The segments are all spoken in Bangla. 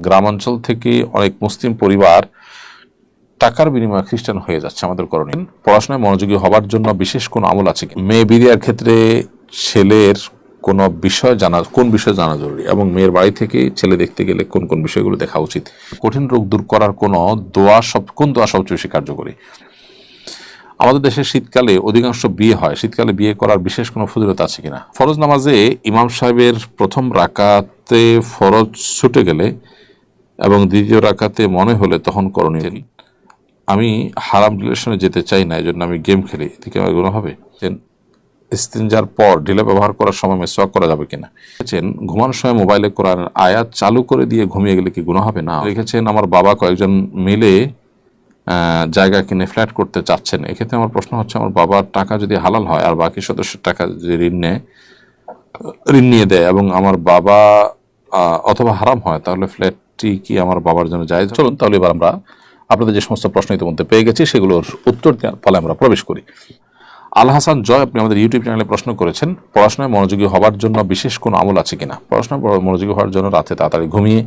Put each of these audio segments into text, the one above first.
গ্রামাঞ্চল থেকে অনেক মুসলিম পরিবার টাকার বিনিময়ে খ্রিস্টান হয়ে যাচ্ছে আমাদের করণীয়। পড়াশোনায় মনোযোগী হবার জন্য বিশেষ কোনো আমল আছে কি? মেয়ে বিরিয়ার ক্ষেত্রে ছেলের কোনো বিষয় জানা, কোন বিষয় জানা জরুরি? এবং মেয়ের বাড়ি থেকে ছেলে দেখতে গেলে কোন কোন বিষয়গুলো দেখা উচিত? কঠিন রোগ দূর করার কোনো দোয়া সব, কোন দোয়া সবচেয়ে বেশি কার্যকরী? আমাদের দেশে শীতকালে অধিকাংশ বিয়ে হয়। শীতকালে বিয়ে করার বিশেষ কোনো ফজিলত আছে কিনা? ফরজ নামাজে ইমাম সাহেবের প্রথম রাকাতে ফরজ ছুটে গেলে এবং দ্বিতীয় রাকাতে মনে হলে তখন করণীয় আমি হারাম রিলেশনে যেতে চাই না এই জন্য আমি গেম খেলি। এদিকে আমার গুণ হবে? ইস্তিনজার পর ঢিলে ব্যবহার করার সময় মেসওয়াক করা যাবে কিনা? লিখেছেন, ঘুমানোর সময় মোবাইলে কোরআন আয়াত চালু করে দিয়ে ঘুমিয়ে গেলে কি গুণ হবে? না। লিখেছেন, আমার বাবা কয়েকজন মিলে জায়গা কিনে ফ্ল্যাট করতে চাচ্ছেন। এক্ষেত্রে আমার প্রশ্ন হচ্ছে, আমার বাবার টাকা যদি হালাল হয় আর বাকি সদস্যের টাকা যদি ঋণ নেয়, ঋণ নিয়ে দেয় এবং আমার বাবা অথবা হারাম হয়, তাহলে ফ্ল্যাটটি কি আমার বাবার জন্য যায় চলুন, তাহলে এবার আমরা আপনাদের যে সমস্ত প্রশ্ন ইতিমধ্যে পেয়ে গেছি, সেগুলোর উত্তর ফলে আমরা প্রবেশ করি। আল হাসান জয়, আপনি আমাদের ইউটিউব চ্যানেলে প্রশ্ন করেছেন, পড়াশোনায় মনোযোগী হবার জন্য বিশেষ কোনো আমল আছে কিনা? পড়াশোনায় মনোযোগী হওয়ার জন্য রাতে তাড়াতাড়ি ঘুমিয়ে,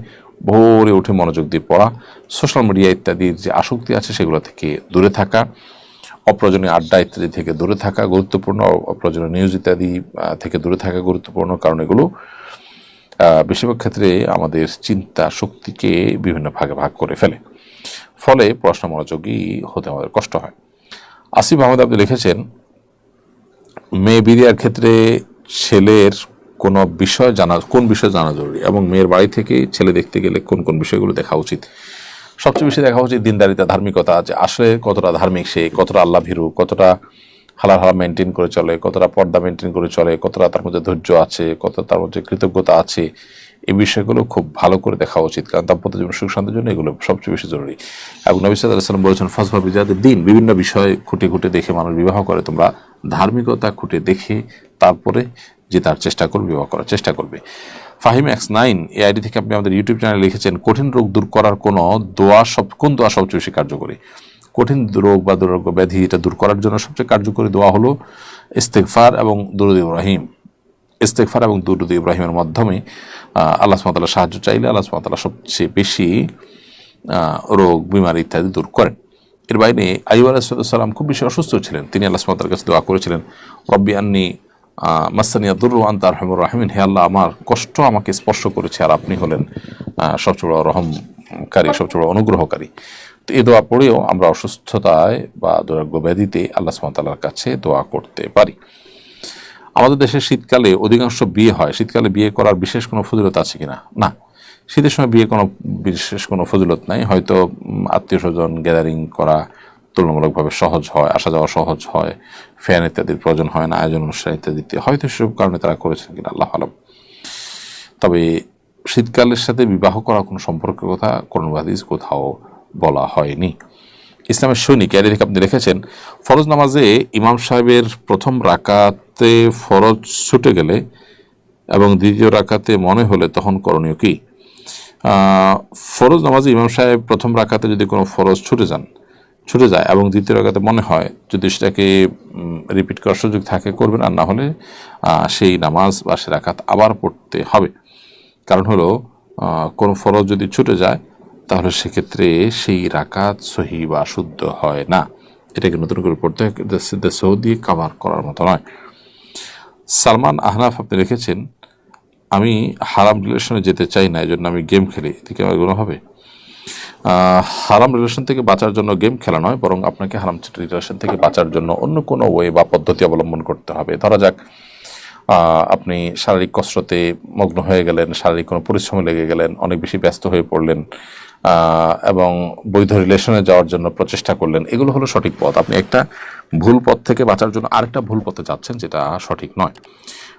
ভোরে উঠে মনোযোগ দিয়ে পড়া সোশ্যাল মিডিয়া ইত্যাদির যে আসক্তি আছে সেগুলো থেকে দূরে থাকা, অপ্রয়োজনীয় আড্ডা ইত্যাদি থেকে দূরে থাকা, গুরুত্বপূর্ণ অপ্রয়োজনীয় নিউজ ইত্যাদি থেকে দূরে থাকা গুরুত্বপূর্ণ কারণ এগুলো বেশিরভাগ ক্ষেত্রে আমাদের চিন্তা শক্তিকে বিভিন্ন ভাগে ভাগ করে ফেলে। ফলে পড়াশোনা মনোযোগী হতে আমাদের কষ্ট হয়। আসিফ আহমেদ আপনি লিখেছেন, মেয়ে বিরিয়ার ক্ষেত্রে ছেলের কোনো বিষয় জানা, কোন বিষয় জানা জরুরি এবং মেয়ের বাড়ি থেকে ছেলে দেখতে গেলে কোন কোন বিষয়গুলো দেখা উচিত? সবচেয়ে বেশি দেখা উচিত দিনদারিতা, ধার্মিকতা, যে আসলে কতটা ধার্মিক সে, কতটা আল্লাহ ভীরু কতটা হালাল হালাল মেনটেন করে চলে, কতটা পর্দা মেনটেন করে চলে, কতটা তার মধ্যে ধৈর্য আছে, কতটা তার মধ্যে কৃতজ্ঞতা আছে, এই বিষয়গুলো খুব ভালো করে দেখা উচিত। কারণ দাম্পত্য জীবন সুখ শান্তির জন্য এগুলো সবচেয়ে বেশি জরুরি। এবং নবী সাল্লাহ সাল্লাম বলেছেন ফসফা বিজাদের দিন বিভিন্ন বিষয় খুঁটে খুঁটে দেখে মানুষ বিবাহ করে। তোমরা ধার্মিকতা খুঁটে দেখে তারপরে যে তার চেষ্টা করবে, বিবাহ করার চেষ্টা করবে। ফাহিম এক্স নাইন, এই আইডি থেকে আপনি আমাদের ইউটিউব চ্যানেলে লিখেছেন, কঠিন রোগ দূর করার কোনো দোয়া সব কোন দোয়া সবচেয়ে বেশি কার্যকরী? কঠিন রোগ বা দুরোগ্য ব্যাধি এটা দূর করার জন্য সবচেয়ে কার্যকরী দোয়া হলো ইস্তেকফার এবং দুরুদ ইব্রাহিম। ইস্তেকফার এবং দুরুদ ইব্রাহিমের মাধ্যমে আল্লাহ সুমাতাল্লাহ সাহায্য চাইলে আল্লাহ সুমাতাল্লাহ সবচেয়ে বেশি রোগ, বিমারি ইত্যাদি দূর করেন। এর বাইরে আইব আলাহিসাল্লাম খুব বেশি অসুস্থ ছিলেন। তিনি আল্লাহ সুমাতার কাছে দোয়া করেছিলেন, রব্বি আন্নি মাসানিয়া দুর্র আন্তার রহমুর রাহমিন। হে আল্লাহ, আমার কষ্ট আমাকে স্পর্শ করেছে আর আপনি হলেন সবচেয়ে বড় রহমকারী, সবচেয়ে বড় অনুগ্রহকারী। তো এই দোয়া পড়েও আমরা অসুস্থতায় বা দুরাগ্য ব্যাধিতে আল্লাহ সুমাতাল্লাহর কাছে দোয়া করতে পারি। আমাদের দেশে শীতকালে অধিকাংশ বিয়ে হয়। শীতকালে বিয়ে করার বিশেষ কোনো ফজিলত আছে কিনা? না। শীতের সময় বিয়ে কোনো বিশেষ কোনো ফজিলত নাই। হয়তো আত্মীয় স্বজন গ্যাদারিং করা তুলনামূলকভাবে সহজ হয়, আসা যাওয়া সহজ হয় ফ্যান ইত্যাদির প্রয়োজন হয় না, আয়োজন অনুষ্ঠান ইত্যাদিতে। হয়তো সেসব কারণে তারা করেছেন কিনা, আল্লাহ আলম। তবে শীতকালের সাথে বিবাহ করা কোনো সম্পর্কের কথা কোন কোথাও বলা হয়নি। ইসলামের সৈনিক এর থেকে আপনি লিখেছেন ফরজ নামাজে ইমাম সাহেবের প্রথম রাকাতে ফরজ ছুটে গেলে এবং দ্বিতীয় রাকাতে মনে হলে তখন করণীয় কি? ফরজ নামাজে ইমাম সাহেব প্রথম রাকাতে যদি কোনো ফরজ ছুটে যান, ছুটে যায় এবং দ্বিতীয় রাকাতে মনে হয় যদি সেটাকে রিপিট করার সুযোগ থাকে, করবেন। আর না হলে সেই নামাজ বা সে রাকাত আবার পড়তে হবে। কারণ হলো কোনো ফরজ যদি ছুটে যায় তাহলে সেক্ষেত্রে সেই রাকাত সহি বা শুদ্ধ হয় না। এটাকে নতুন করে পড়তে হয়। সৌদি কাভার করার মতো নয়। সালমান আহনাফ আপনি রেখেছেন আমি হারাম রিলেশনে যেতে চাই না এই জন্য আমি গেম খেলি। এদিকে আমার হবে? হারাম রিলেশন থেকে বাঁচার জন্য গেম খেলা নয়, বরং আপনাকে হারাম রিলেশন থেকে বাঁচার জন্য অন্য কোনো ওয়ে বা পদ্ধতি অবলম্বন করতে হবে। ধরা যাক আপনি শারীরিক কসরতে মগ্ন হয়ে গেলেন, শারীরিক কোনো পরিশ্রমে লেগে গেলেন, অনেক বেশি ব্যস্ত হয়ে পড়লেন এবং বৈধ রিলেশনে যাওয়ার জন্য প্রচেষ্টা করলেন। এগুলো হলো সঠিক পথ। আপনি একটা ভুল পথ থেকে বাঁচার জন্য আরেকটা ভুল পথে যাচ্ছেন, যেটা সঠিক নয়।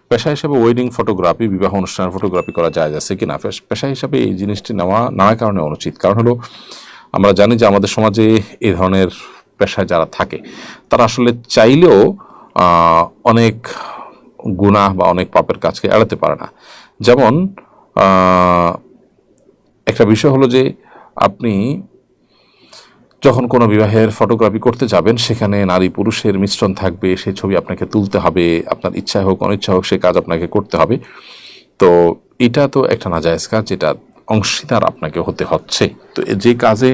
পেশা হিসেবে ওয়েডিং ফটোগ্রাফি বিবাহ অনুষ্ঠানের ফটোগ্রাফি করা যায় যাচ্ছে কিনা? পেশ- হিসাবে এই জিনিসটি নেওয়া নানা কারণে অনুচিত। কারণ হলো, আমরা জানি যে আমাদের সমাজে এই ধরনের পেশায় যারা থাকে, তারা আসলে চাইলেও অনেক গুনাহ বা অনেক পাপের কাজকে এড়াতে পারে না। যেমন একটা বিষয় হলো যে আপনি যখন কোনো বিবাহের ফটোগ্রাফি করতে যাবেন, সেখানে নারী পুরুষের মিশ্রণ থাকবে সেই ছবি আপনাকে তুলতে হবে, আপনার ইচ্ছা হোক অনিচ্ছা হোক, সে কাজ আপনাকে করতে হবে। তো এটা তো একটা নাজায়েজ কাজ, যেটা অংশীদার আপনাকে হতে হচ্ছে। তো যে কাজে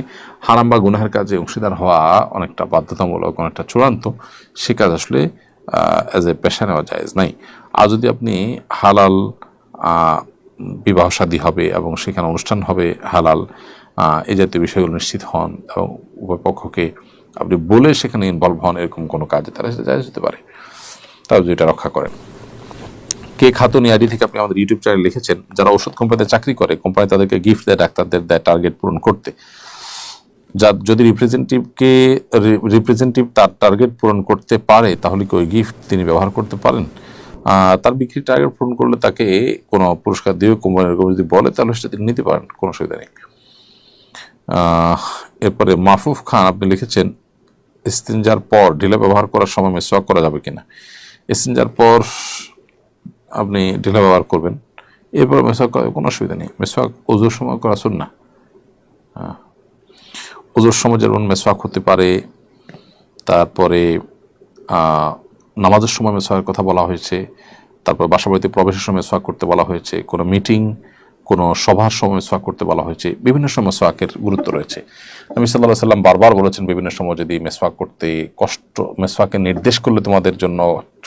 হারাম বা গুনাহের কাজে অংশীদার হওয়া অনেকটা বাধ্যতামূলক, অনেকটা চূড়ান্ত, সে কাজ আসলে অ্যাজ এ পেশা নেওয়া যায় নাই। আর যদি আপনি হালাল বিবাহ শাদী হবে এবং সেখানে অনুষ্ঠান হবে হালাল এই জাতীয় বিষয়গুলো নিশ্চিত হন এবং উভয় পক্ষকে আপনি বলে সেখানে ইনভলভ হন এরকম কোনো কাজে তারা সেটা জায়জ হতে পারে। তাও যদি এটা রক্ষা করেন। কে খাতুন আইডি থেকে আপনি আমাদের ইউটিউব চ্যানেল লিখেছেন, যারা ওষুধ কোম্পানিতে চাকরি করে কোম্পানি তাদেরকে গিফট দেয়, ডাক্তারদের দেয় টার্গেট পূরণ করতে। যা, যদি রিপ্রেজেন্টেটিভকে রিপ্রেজেন্টেটিভ তার টার্গেট পূরণ করতে পারে, তাহলে কি ওই গিফট তিনি ব্যবহার করতে পারেন? তার বিক্রি টার্গেট পূরণ করলে তাকে কোনো পুরস্কার দিয়ে কোম্পানির এরকম যদি বলে, তাহলে সেটা তিনি নিতে পারেন, কোনো অসুবিধা নেই। এরপরে মাহফুফ খান আপনি লিখেছেন, ইস্তিনজার পর ঢিলা ব্যবহার করার সময় মেসওয়াক করা যাবে কিনা? ইস্তিনজার পর আপনি ঢিলা ব্যবহার করবেন, এরপর মেসওয়াক কোনো অসুবিধা নেই। মেসওয়াক ওজোর সময় করা শুন না ওজোর সময় যেমন মেসওয়াক হতে পারে, তারপরে নামাজের সময় মেসওয়াকের কথা বলা হয়েছে, তারপর বাসাবাড়িতে প্রবেশের সময় মেসওয়াক করতে বলা হয়েছে, কোনো মিটিং কোনো সভার সময় মেসওয়াক করতে বলা হয়েছে। বিভিন্ন সময় মেসওয়াকের গুরুত্ব রয়েছে। নবী সাল্লাহ সাল্লাম বারবার বলেছেন, বিভিন্ন সময় যদি মেসওয়াক করতে কষ্ট মেসওয়াকে নির্দেশ করলে তোমাদের জন্য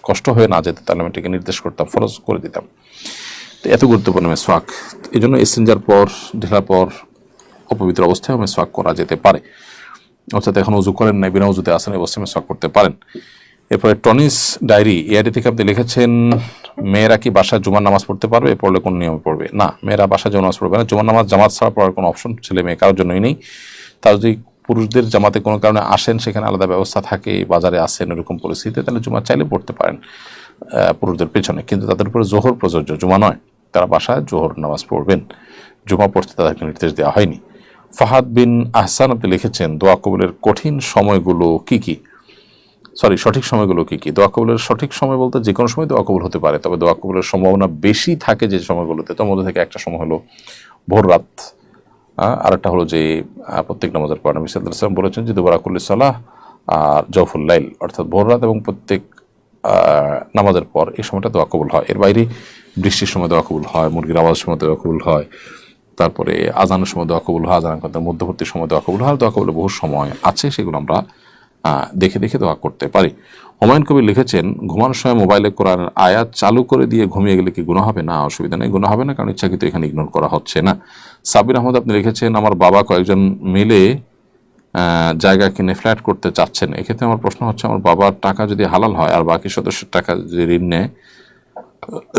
কষ্ট হয়ে না যেতে, তাহলে আমি এটাকে নির্দেশ করতাম, ফরজ করে দিতাম। তো এত গুরুত্বপূর্ণ মেসওয়াক। এই জন্য এসেঞ্জার পর, ঢেলার পর অপবিত্র অবস্থায় মেসওয়াক করা যেতে পারে। অর্থাৎ এখন উজু করেন নাই, বিনা উজুতে আসেন অবস্থায় মেসওয়াক করতে পারেন। এরপরে টনিস ডায়েরি এআইডি থেকে আপনি লিখেছেন, মেয়েরা কি বাসায় জুমার নামাজ পড়তে পারবে? পড়লে কোন নিয়মে পড়বে? না, মেয়েরা বাসায় জুমার নামাজ পড়বে না। জুমার নামাজ জামাত ছাড়া পড়ার কোনো অপশন ছেলে মেয়ে কারোর জন্যই নেই। তার যদি পুরুষদের জামাতে কোনো কারণে আসেন, সেখানে আলাদা ব্যবস্থা থাকে, বাজারে আসেন, এরকম পরিস্থিতিতে, তাহলে জুমা চাইলে পড়তে পারেন পুরুষদের পেছনে। কিন্তু তাদের উপরে জোহর প্রযোজ্য। জুমা নয়, তারা বাসায় জোহর নামাজ পড়বেন। জুমা পড়তে তাদেরকে নির্দেশ দেওয়া হয়নি। ফাহাদ বিন আহসান আপনি লিখেছেন, দোয়া কবুলের কঠিন সময়গুলো কি কি? সরি সঠিক সময়গুলো কি কি? দোয়া কবুলের সঠিক সময় বলতে যে কোনো সময় দোয়া কবুল হতে পারে, তবে দোয়া কবুলের সম্ভাবনা বেশি থাকে যে সময়গুলোতে। তার মধ্যে থেকে একটা সময় হলো ভোর রাত আর একটা হলো যে প্রত্যেক নামাজের পর নবী ওয়াসাল্লাম বলেছেন যে দুবারাকুল্লি সালাহ আর জৌফুল লাইল, অর্থাৎ ভোর রাত এবং প্রত্যেক নামাজের পর এই সময়টা দোয়া কবুল হয়। এর বাইরে বৃষ্টির সময় দোয়া কবুল হয়, মুরগির আওয়াজের সময় দোয়া কবুল হয়, তারপরে আজানের সময় দোয়া কবুল হয় আজান মধ্যবর্তী সময় দোয়া কবুল হয়, দোয়া কবুলের বহু সময় আছে, সেগুলো আমরা দেখে দেখে দোয়া করতে পারি। হুমায়ুন কবির লিখেছেন ঘুমানোর সময় মোবাইলে কোরআন আয়াত চালু করে দিয়ে ঘুমিয়ে গেলে কি গুণ হবে? না, অসুবিধা নেই গুণ হবে না, কারণ ইচ্ছাকৃত এখানে ইগনোর করা হচ্ছে না। সাবির আহমদ আপনি লিখেছেন, আমার বাবা কয়েকজন মিলে জায়গা কিনে ফ্ল্যাট করতে চাচ্ছেন। এক্ষেত্রে আমার প্রশ্ন হচ্ছে, আমার বাবার টাকা যদি হালাল হয় আর বাকি সদস্যের টাকা যদি ঋণ নেয়,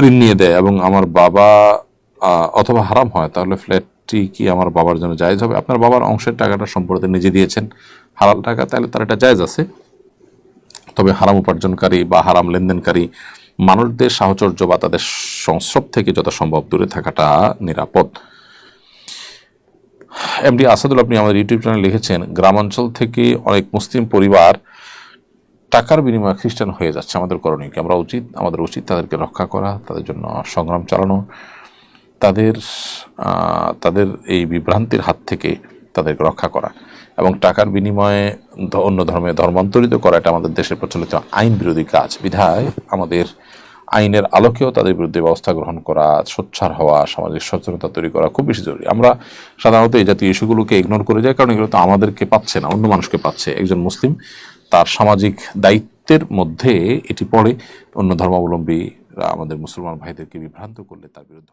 ঋণ নিয়ে দেয় এবং আমার বাবা অথবা হারাম হয়, তাহলে ফ্ল্যাটটি কি আমার বাবার জন্য জায়েজ হবে? আপনার বাবার অংশের টাকাটা সম্পর্কে নিজে দিয়েছেন। হালাল টাকা, তাহলে তার এটা জায়জ আছে। তবে হারাম উপার্জনকারী বা হারাম লেনদেনকারী মানুষদের সাহচর্য বা তাদের সংস্রব থেকে যথাসম্ভব দূরে থাকাটা নিরাপদ। এমডি আসাদুল আপনি আমাদের ইউটিউব চ্যানেলে লিখেছেন, গ্রামাঞ্চল থেকে অনেক মুসলিম পরিবার টাকার বিনিময়ে খ্রিস্টান হয়ে যাচ্ছে। আমাদের করণীয় কি? আমরা উচিত, আমাদের উচিত তাদেরকে রক্ষা করা, তাদের জন্য সংগ্রাম চালানো। তাদের তাদের এই বিভ্রান্তির হাত থেকে তাদেরকে রক্ষা করা এবং টাকার বিনিময়ে অন্য ধর্মে ধর্মান্তরিত করা, এটা আমাদের দেশের প্রচলিত আইন বিরোধী কাজ। বিধায় আমাদের আইনের আলোকেও তাদের বিরুদ্ধে ব্যবস্থা গ্রহণ করা সোচ্চার হওয়া, সামাজিক সচেতনতা তৈরি করা খুব বেশি জরুরি। আমরা সাধারণত এই জাতীয় ইস্যুগুলোকে ইগনোর করে যাই, কারণ এগুলো তো আমাদেরকে পাচ্ছে না, অন্য মানুষকে পাচ্ছে। একজন মুসলিম তার সামাজিক দায়িত্বের মধ্যে এটি পড়ে। অন্য ধর্মাবলম্বী আমাদের মুসলমান ভাইদেরকে বিভ্রান্ত করলে তার বিরুদ্ধে